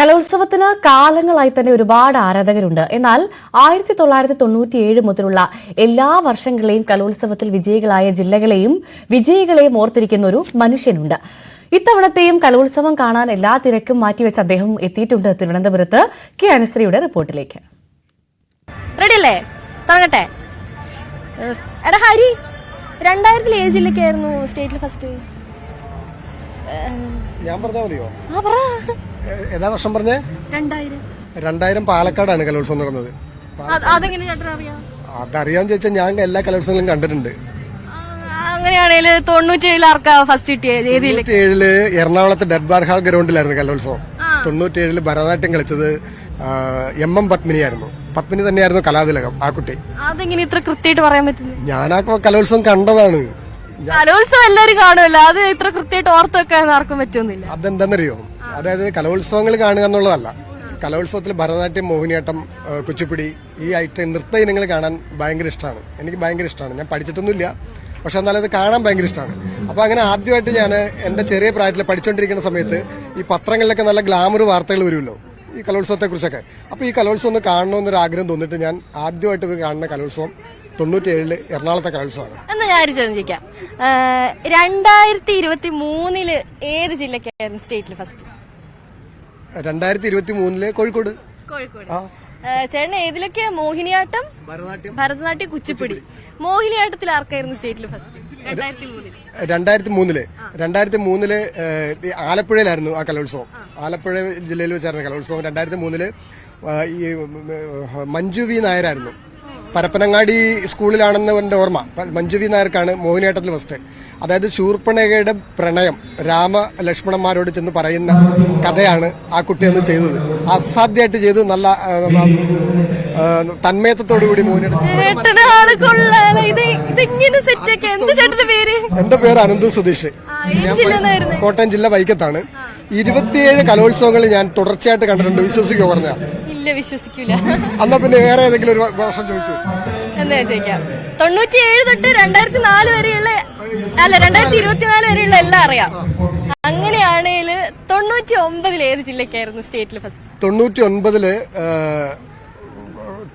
കലോത്സവത്തിന് കാലങ്ങളായി തന്നെ ഒരുപാട് ആരാധകരുണ്ട്. എന്നാൽ ആയിരത്തി തൊള്ളായിരത്തി തൊണ്ണൂറ്റിയേഴ് മുതലുള്ള എല്ലാ വർഷങ്ങളെയും കലോത്സവത്തിൽ വിജയികളായ ജില്ലകളെയും വിജയികളെയും ഓർത്തിരിക്കുന്ന ഒരു മനുഷ്യനുണ്ട്. ഇത്തവണത്തെയും കലോത്സവം കാണാൻ എല്ലാ തിരക്കും മാറ്റിവെച്ച് അദ്ദേഹം എത്തിയിട്ടുണ്ട് തിരുവനന്തപുരത്ത്. കെ അനുശ്രീയുടെ റിപ്പോർട്ടിലേക്ക്. റെഡിയല്ലേ? തുടങ്ങട്ടെ. എടാ ഹരി രണ്ടായിരത്തിൽ ഏത് ജില്ലക്കായിരുന്നു സ്റ്റേറ്റിൽ ഫസ്റ്റ് ഞാൻ പറഞ്ഞാൽ മതിയോ? ആ പറ. ഏ- ഏതാ വർഷം പറഞ്ഞേ? രണ്ടായിരം. രണ്ടായിരം പാലക്കാടാണ് കലോത്സവം നടന്നത് അതെങ്ങനെ ചേട്ടൻ അറിയാം? അതറിയാന്ന് ചോദിച്ചാൽ ഞാൻ എല്ലാ കലോത്സവങ്ങളും കണ്ടിട്ടുണ്ട്. അങ്ങനെയാണെങ്കിൽ തൊണ്ണൂറ്റേഴിൽ ആർക്കാ ഫസ്റ്റ് കിട്ടിയത് തൊണ്ണൂറ്റിയേഴിൽ എറണാകുളത്ത് ഡെഡ്ബാർ ഹാൾ ഗ്രൗണ്ടിലായിരുന്നു കലോത്സവം. തൊണ്ണൂറ്റേഴിൽ ഭരതനാട്യം കളിച്ചത് എം എം പത്മിനിയായിരുന്നു പത്മിനി തന്നെയായിരുന്നു കലാതിലകം ആ കുട്ടി. അതെങ്ങനെ ഇത്ര കൃത്യമായിട്ട് പറയാൻ പറ്റുന്നു? ഞാൻ ആ കലോത്സവം കണ്ടതാണ്. കലോത്സവം എല്ലാരും കാണുമല്ലോ. അത് ഇത്ര കൃത്യമായിട്ട് ഓർത്ത് വെക്കാൻ ആർക്കും പറ്റുന്നില്ല. അതെന്താണെന്നറിയോ അതായത് കലോത്സവങ്ങൾ കാണുക എന്നുള്ളതല്ല. കലോത്സവത്തിൽ ഭരതനാട്യം മോഹിനിയാട്ടം കുച്ചിപ്പിടി ഈ ഐറ്റം നൃത്ത ഇനങ്ങൾ കാണാൻ ഭയങ്കര ഇഷ്ടമാണ്. എനിക്ക് ഭയങ്കര ഇഷ്ടമാണ്. ഞാൻ പഠിച്ചിട്ടൊന്നുമില്ല. പക്ഷെ എന്നാലും അത് കാണാൻ ഭയങ്കര ഇഷ്ടമാണ്. അപ്പോൾ അങ്ങനെ ആദ്യമായിട്ട് ഞാൻ എന്റെ ചെറിയ പ്രായത്തിൽ പഠിച്ചുകൊണ്ടിരിക്കുന്ന സമയത്ത് ഈ പത്രങ്ങളിലൊക്കെ നല്ല ഗ്ലാമർ വാർത്തകൾ വരുമല്ലോ. ഈ കലോത്സവത്തെക്കുറിച്ചൊക്കെ. അപ്പോൾ ഈ കലോത്സവം ഒന്ന് കാണണമെന്നൊരു ആഗ്രഹം തോന്നിയിട്ട് ഞാൻ ആദ്യമായിട്ട് കാണുന്ന കലോത്സവം തൊണ്ണൂറ്റിയേഴിൽ എറണാകുളത്തെ കലോത്സവമാണ്. എന്ന് ഞാൻ ഒരു ചോദ്യം ചോദിക്കാം. രണ്ടായിരത്തി ഇരുപത്തി മൂന്നിൽ ഏത് ജില്ലക്കായിരുന്നു സ്റ്റേറ്റിൽ ഫസ്റ്റ് രണ്ടായിരത്തി ഇരുപത്തി മൂന്നിൽ കോഴിക്കോട് കോഴിക്കോട് ചേട്ടൻ ഏതിലൊക്കെ? മോഹിനിയാട്ടം ഭരതനാട്യം ഭരതനാട്യം കുച്ചിപ്പുടി. മോഹിനിയാട്ടത്തിൽ ആർക്കായിരുന്നു സ്റ്റേറ്റിൽ ഫസ്റ്റ് രണ്ടായിരത്തി മൂന്നിൽ രണ്ടായിരത്തി മൂന്നിൽ ആലപ്പുഴയിലായിരുന്നു ആ കലോത്സവം. ആലപ്പുഴ ജില്ലയിൽ വെച്ചായിരുന്നു കലോത്സവം. രണ്ടായിരത്തി മൂന്നിൽ ഈ മഞ്ജു വി നായരായിരുന്നു. പരപ്പനങ്ങാടി സ്കൂളിലാണെന്ന് എന്റെ ഓർമ്മ. മഞ്ജു വി നായർക്കാണ് മോഹിനിയാട്ടത്തിൽ ഫസ്റ്റ് അതായത് ശൂർപ്പണകയുടെ പ്രണയം രാമ ലക്ഷ്മണന്മാരോട് ചെന്ന് പറയുന്ന കഥയാണ് ആ കുട്ടി അന്ന് ചെയ്തത്. അസാധ്യമായിട്ട് ചെയ്തു നല്ല തന്മയത്തോടുകൂടി മോഹിനിയാട്ടം എന്റെ പേര് അനന്ത് സുധീഷ്. കോട്ടയം ജില്ല വൈക്കത്താണ്. ഇരുപത്തിയേഴ് കലോത്സവങ്ങൾ ഞാൻ തുടർച്ചയായിട്ട് കണ്ടിട്ടുണ്ട്. വിശ്വസിക്കോ പറഞ്ഞ? ഇല്ല വിശ്വസിക്കില്ല അന്നാ പിന്നെ വേറെ ഏതെങ്കിലും ഒരു വർഷം ചോദിച്ചു എന്താ ചോദിക്കാം. തൊണ്ണൂറ്റിയേഴ് തൊട്ട് രണ്ടായിരത്തി നാല് വരെയുള്ള അല്ല രണ്ടായിരത്തി ഇരുപത്തിനാല് വരെയുള്ള എല്ലാം അറിയാം. അങ്ങനെയാണെങ്കിൽ തൊണ്ണൂറ്റി ഒമ്പതിൽ ഏത് ജില്ലക്കായിരുന്നു സ്റ്റേറ്റിൽ ഫസ്റ്റ്? തൊണ്ണൂറ്റി ഒൻപതിൽ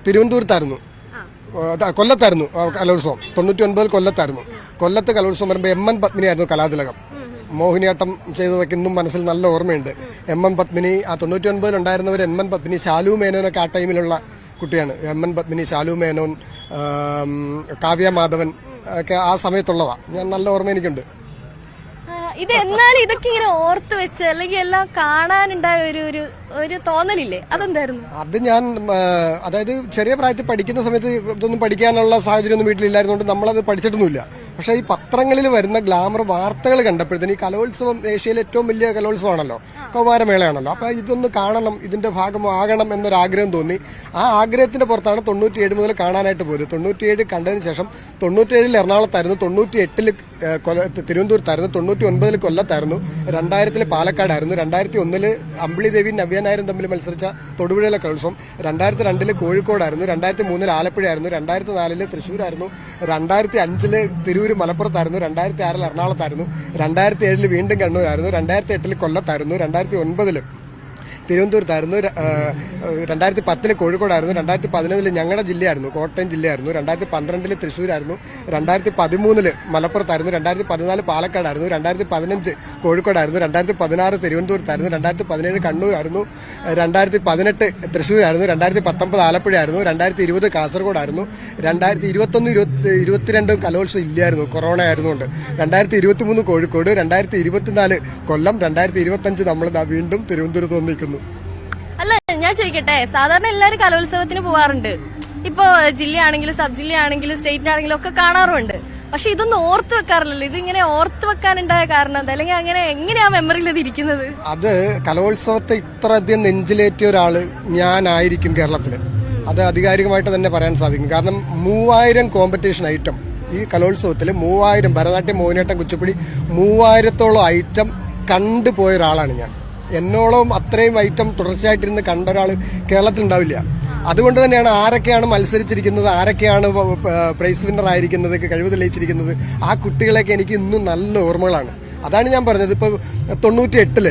തിരുവനന്തപുരത്തായിരുന്നു. കൊല്ലത്തായിരുന്നു കലോത്സവം. തൊണ്ണൂറ്റി ഒൻപതിൽ കൊല്ലത്തായിരുന്നു. കൊല്ലത്ത് കലോത്സവം വരുമ്പോൾ എം എൻ പത്മിനിയായിരുന്നു കലാതിലകം. മോഹിനിയാട്ടം ചെയ്തതൊക്കെ ഇന്നും മനസ്സിൽ നല്ല ഓർമ്മയുണ്ട്. എം എൻ പത്മിനി ആ തൊണ്ണൂറ്റി ഒൻപതിൽ ഉണ്ടായിരുന്നവർ എം എൻ പത്മിനി ശാലു മേനോനൊക്കെ ആ ടൈമിലുള്ള കുട്ടിയാണ്. എം എൻ പത്മിനി ശാലു മേനോൻ കാവ്യ മാധവൻ ഒക്കെ ആ സമയത്തുള്ളതാ. ഞാൻ നല്ല ഓർമ്മ എനിക്കുണ്ട്. ഇത് എന്നാലും ഇതൊക്കെ ഇങ്ങനെ ഓർത്ത് വെച്ച് അല്ലെങ്കിൽ എല്ലാം കാണാനുണ്ടായ ഒരു ഒരു ഒരു തോന്നലില്ലേ? അതെന്തായിരുന്നു? അത് ഞാൻ അതായത് ചെറിയ പ്രായത്തിൽ പഠിക്കുന്ന സമയത്ത് ഇതൊന്നും പഠിക്കാനുള്ള സാഹചര്യം ഒന്നും വീട്ടിലില്ലായിരുന്നുകൊണ്ട് നമ്മളത് പഠിച്ചിട്ടൊന്നുമില്ല. പക്ഷേ ഈ പത്രങ്ങളിൽ വരുന്ന ഗ്ലാമർ വാർത്തകൾ കണ്ടപ്പോഴത്തേന് ഈ കലോത്സവം ഏഷ്യയിലെ ഏറ്റവും വലിയ കലോത്സവമാണല്ലോ. കൗമാരമേളയാണല്ലോ. അപ്പോൾ ഇതൊന്ന് കാണണം ഇതിന്റെ ഭാഗമാകണം എന്നൊരാഗ്രഹം തോന്നി. ആ ആഗ്രഹത്തിന്റെ പുറത്താണ് തൊണ്ണൂറ്റിയേഴ് മുതൽ കാണാനായിട്ട് പോയത്. തൊണ്ണൂറ്റിയേഴ് കണ്ടതിന് ശേഷം തൊണ്ണൂറ്റിയേഴിൽ എറണാകുളത്തായിരുന്നു തൊണ്ണൂറ്റി എട്ടിൽ തിരുവനന്തപുരത്തായിരുന്നു തൊണ്ണൂറ്റി ഒൻപതിൽ കൊല്ലത്തായിരുന്നു രണ്ടായിരത്തിൽ പാലക്കാടായിരുന്നു രണ്ടായിരത്തി ഒന്നിൽ അമ്പിളി ദേവി നവ്യനായരും തമ്മിൽ മത്സരിച്ച തൊടുപുഴയിലെ കലോത്സവം രണ്ടായിരത്തി രണ്ടിൽ കോഴിക്കോടായിരുന്നു രണ്ടായിരത്തി മൂന്നിൽ ആലപ്പുഴയായിരുന്നു രണ്ടായിരത്തി നാലിൽ തൃശ്ശൂരായിരുന്നു രണ്ടായിരത്തി അഞ്ചിൽ തിരൂര് മലപ്പുറത്തായിരുന്നു രണ്ടായിരത്തി ആറിൽ എറണാകുളത്തായിരുന്നു രണ്ടായിരത്തി ഏഴിൽ വീണ്ടും കണ്ണൂരായിരുന്നു രണ്ടായിരത്തി എട്ടിൽ കൊല്ലത്തായിരുന്നു രണ്ടായിരത്തി ഒൻപതിൽ തിരുവനന്തപുരത്തായിരുന്നു. രണ്ടായിരത്തി പത്തിൽ കോഴിക്കോടായിരുന്നു. രണ്ടായിരത്തി പതിനൊന്നിൽ ഞങ്ങളുടെ ജില്ലയായിരുന്നു. കോട്ടയം ജില്ലയായിരുന്നു. രണ്ടായിരത്തി പന്ത്രണ്ടിൽ തൃശ്ശൂരായിരുന്നു. രണ്ടായിരത്തി പതിമൂന്നിൽ മലപ്പുറത്തായിരുന്നു. രണ്ടായിരത്തി പതിനാല് പാലക്കാടായിരുന്നു. രണ്ടായിരത്തി പതിനഞ്ച് കോഴിക്കോടായിരുന്നു. രണ്ടായിരത്തി പതിനാറ് തിരുവനന്തപുരത്തായിരുന്നു. രണ്ടായിരത്തി പതിനേഴ് കണ്ണൂരായിരുന്നു. രണ്ടായിരത്തി പതിനെട്ട് തൃശ്ശൂരായിരുന്നു. രണ്ടായിരത്തി പത്തൊമ്പത് ആലപ്പുഴയായിരുന്നു. രണ്ടായിരത്തി ഇരുപത് കാസർഗോഡായിരുന്നു. രണ്ടായിരത്തി ഇരുപത്തൊന്ന് ഇരുപത്തി ഇരുപത്തിരണ്ട് കലോത്സവം ഇല്ലായിരുന്നു. കൊറോണ ആയിരുന്നുകൊണ്ട് രണ്ടായിരത്തി ഇരുപത്തി മൂന്ന് കോഴിക്കോട് രണ്ടായിരത്തി ഇരുപത്തിനാല് കൊല്ലം രണ്ടായിരത്തി ഇരുപത്തഞ്ച് നമ്മൾ വീണ്ടും തിരുവനന്തപുരത്ത് വന്ന് നിൽക്കുന്നു അല്ല ഞാൻ ചോദിക്കട്ടെ സാധാരണ എല്ലാവരും കലോത്സവത്തിന് പോവാറുണ്ട്. ഇപ്പോ ജില്ലയാണെങ്കിലും സബ് ജില്ലയാണെങ്കിലും സ്റ്റേറ്റ് ആണെങ്കിലും ഒക്കെ കാണാറുണ്ട് പക്ഷെ ഇതൊന്നും ഓർത്ത് വെക്കാറില്ലല്ലോ. ഇതിങ്ങനെ ഓർത്ത് വെക്കാനുണ്ടായ കാരണം എന്താ? അല്ലെങ്കിൽ അങ്ങനെ എങ്ങനെയാ മെമ്മറിയിൽ ഇത് ഇരിക്കുന്നത്? അത് കലോത്സവത്തെ ഇത്രയധികം നെഞ്ചിലേറ്റിയ ഒരാൾ ഞാനായിരിക്കും കേരളത്തിൽ. അത് ആധികാരികമായിട്ട് തന്നെ പറയാൻ സാധിക്കും. കാരണം മൂവായിരം കോമ്പറ്റീഷൻ ഐറ്റം ഈ കലോത്സവത്തിൽ മൂവായിരം ഭരതനാട്യം മോഹിനിയാട്ടം കുച്ചിപ്പുടി മൂവായിരത്തോളം ഐറ്റം കണ്ടുപോയ ഒരാളാണ് ഞാൻ. എന്നോളം അത്രയും ഐറ്റം തുടർച്ചയായിട്ടിരുന്ന് കണ്ട ഒരാൾ കേരളത്തിൽ ഉണ്ടാവില്ല അതുകൊണ്ട് തന്നെയാണ് ആരൊക്കെയാണ് മത്സരിച്ചിരിക്കുന്നത് ആരൊക്കെയാണ് പ്രൈസ് വിന്നർ ആയിരിക്കുന്നത് കഴിവ് തെളിയിച്ചിരിക്കുന്നത്. ആ കുട്ടികളെയൊക്കെ എനിക്ക് ഇന്നും നല്ല ഓർമ്മകളാണ്. അതാണ് ഞാൻ പറഞ്ഞത്. ഇപ്പൊ തൊണ്ണൂറ്റി എട്ടിൽ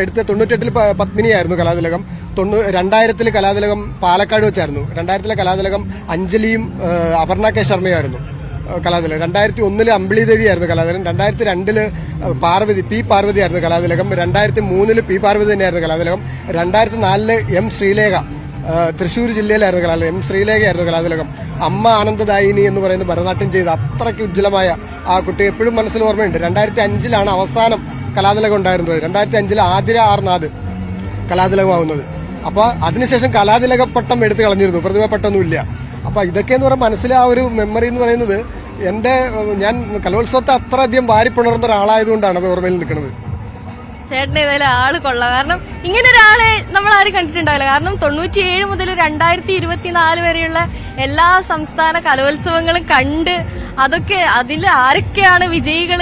എടുത്ത തൊണ്ണൂറ്റി എട്ടിൽ പത്മിനിയായിരുന്നു കലാതിലകം. തൊണ്ണൂ രണ്ടായിരത്തിൽ കലാതിലകം പാലക്കാട് വെച്ചായിരുന്നു. രണ്ടായിരത്തിലെ കലാതിലകം അഞ്ജലിയും അപർണ കെ ശർമ്മയായിരുന്നു കലാതിലകം. രണ്ടായിരത്തി ഒന്നിൽ ആയിരുന്നു കലാതിലകം. രണ്ടായിരത്തി രണ്ടിൽ പാർവതി പി പാർവതി ആയിരുന്നു കലാതിലകം. രണ്ടായിരത്തി മൂന്നിൽ പി പാർവതി തന്നെയായിരുന്നു കലാതിലകം. രണ്ടായിരത്തി നാലിൽ എം ശ്രീലേഖ തൃശ്ശൂർ ജില്ലയിലായിരുന്നു കലാതിലകം. എം ശ്രീലേഖയായിരുന്നു കലാതിലകം. അമ്മ ആനന്ദദായിനി എന്ന് പറയുന്ന ഭരതനാട്യം ചെയ്ത അത്രയ്ക്ക് ഉജ്ജ്വലമായ ആ കുട്ടി എപ്പോഴും മനസ്സിൽ ഓർമ്മയുണ്ട്. രണ്ടായിരത്തി അഞ്ചിലാണ് അവസാനം കലാതിലകം ഉണ്ടായിരുന്നത്. രണ്ടായിരത്തി അഞ്ചിൽ ആതിര ആർനാഥ് കലാതിലകമാവുന്നത്. അപ്പോൾ അതിനുശേഷം കലാതിലക പട്ടം എടുത്തു കളഞ്ഞിരുന്നു. പ്രതിഭ പട്ടമൊന്നുമില്ല അപ്പൊ ഇതൊക്കെ എന്ന് പറഞ്ഞാൽ മനസ്സിലെ ഒരു മെമ്മറി എന്ന് പറയുന്നത് എന്റെ ഞാൻ കലോത്സവത്തെ അത്ര അധികം വാരിപ്പുണർന്ന ഒരാളായതുകൊണ്ടാണ് അത് ഓർമ്മയിൽ നിൽക്കുന്നത്. ചേട്ടൻ ഏതായാലും ആൾ കൊള്ളാം. കാരണം ഇങ്ങനെ ഒരാളെ നമ്മൾ ആരും കണ്ടിട്ടുണ്ടാവില്ല. കാരണം തൊണ്ണൂറ്റിയേഴ് മുതൽ രണ്ടായിരത്തി ഇരുപത്തിനാല് വരെയുള്ള എല്ലാ സംസ്ഥാന കലോത്സവങ്ങളും കണ്ട് അതൊക്കെ അതിൽ ആരൊക്കെയാണ് വിജയികൾ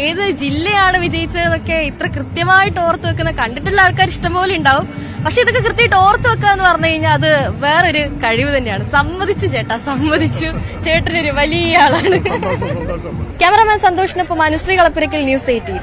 ഏത് ജില്ലയാണ് വിജയിച്ചതെന്നൊക്കെ ഇത്ര കൃത്യമായിട്ട് ഓർത്ത് വെക്കുന്ന കണ്ടിട്ടുള്ള ആൾക്കാർ ഇഷ്ടംപോലെ ഉണ്ടാവും. പക്ഷെ ഇതൊക്കെ കൃത്യമായിട്ട് ഓർത്ത് വെക്കുക എന്ന് പറഞ്ഞു കഴിഞ്ഞാൽ അത് വേറൊരു കഴിവ് തന്നെയാണ്. സമ്മതിച്ചു ചേട്ടാ സമ്മതിച്ചു. ചേട്ടനൊരു വലിയ ആളാണ്. ക്യാമറാമാൻ സന്തോഷിനൊപ്പം അനുശ്രീ കളപ്പുരക്കൽ ന്യൂസ് എയ്റ്റീൻ.